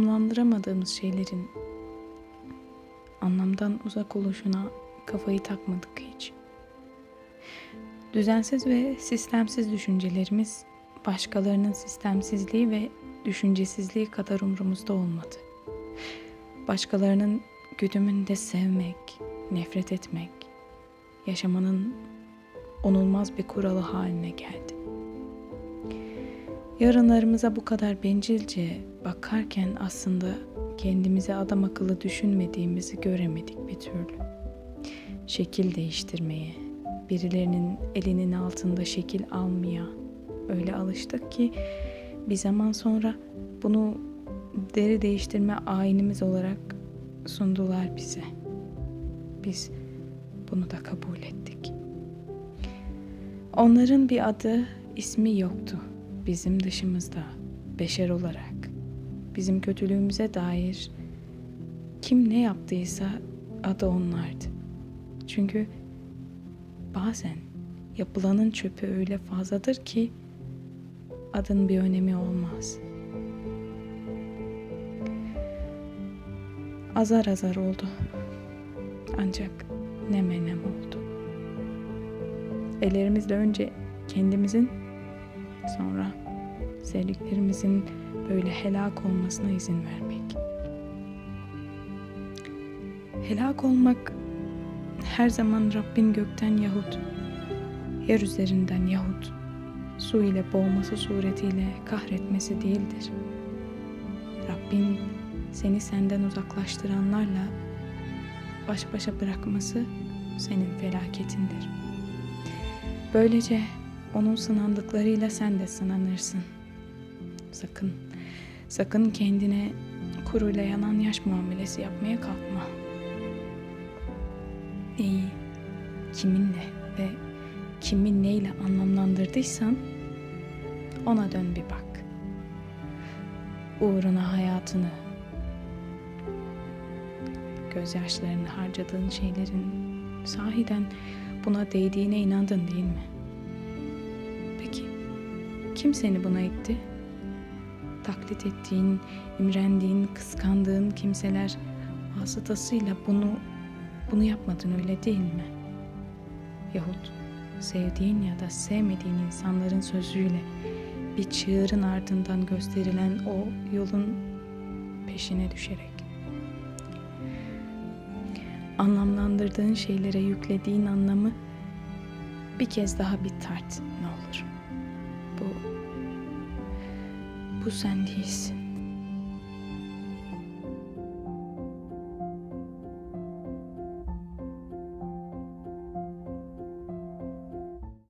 yapmadığımız şeylerin anlamdan uzak oluşuna kafayı takmadık hiç. Düzensiz ve sistemsiz düşüncelerimiz başkalarının sistemsizliği ve düşüncesizliği kadar umrumuzda olmadı. Başkalarının güdümünde sevmek, nefret etmek, yaşamanın onulmaz bir kuralı haline geldi. Yarınlarımıza bu kadar bencilce bakarken aslında kendimize adam akıllı düşünmediğimizi göremedik bir türlü. Şekil değiştirmeye, birilerinin elinin altında şekil almaya öyle alıştık ki bir zaman sonra bunu deri değiştirme ayinimiz olarak sundular bize. Biz bunu da kabul ettik. Onların bir adı, ismi yoktu bizim dışımızda, beşer olarak. Bizim kötülüğümüze dair kim ne yaptıysa adı onlardı. Çünkü bazen yapılanın çöpü öyle fazladır ki adın bir önemi olmaz. Azar azar oldu. Ancak ne menem oldu. Ellerimizle önce kendimizin sonra sevdiklerimizin böyle helak olmasına izin vermek. Helak olmak her zaman Rabbin gökten yahut yer üzerinden yahut su ile boğması suretiyle kahretmesi değildir. Rabbin seni senden uzaklaştıranlarla baş başa bırakması senin felaketindir. Böylece onun sınandıklarıyla sen de sınanırsın. Sakın, sakın kendine kuruyla yanan yaş muamelesi yapmaya kalkma. Neyi, kiminle ve kimi neyle anlamlandırdıysan ona dön bir bak. Uğruna hayatını, gözyaşlarını harcadığın şeylerin sahiden buna değdiğine inandın değil mi? Kim seni buna itti? Taklit ettiğin, imrendiğin, kıskandığın kimseler vasıtasıyla bunu bunu yapmadın öyle değil mi? Yahut sevdiğin ya da sevmediğin insanların sözüyle bir çığırın ardından gösterilen o yolun peşine düşerek anlamlandırdığın şeylere yüklediğin anlamı bir kez daha bir tart ne olur. Bu sen değilsin.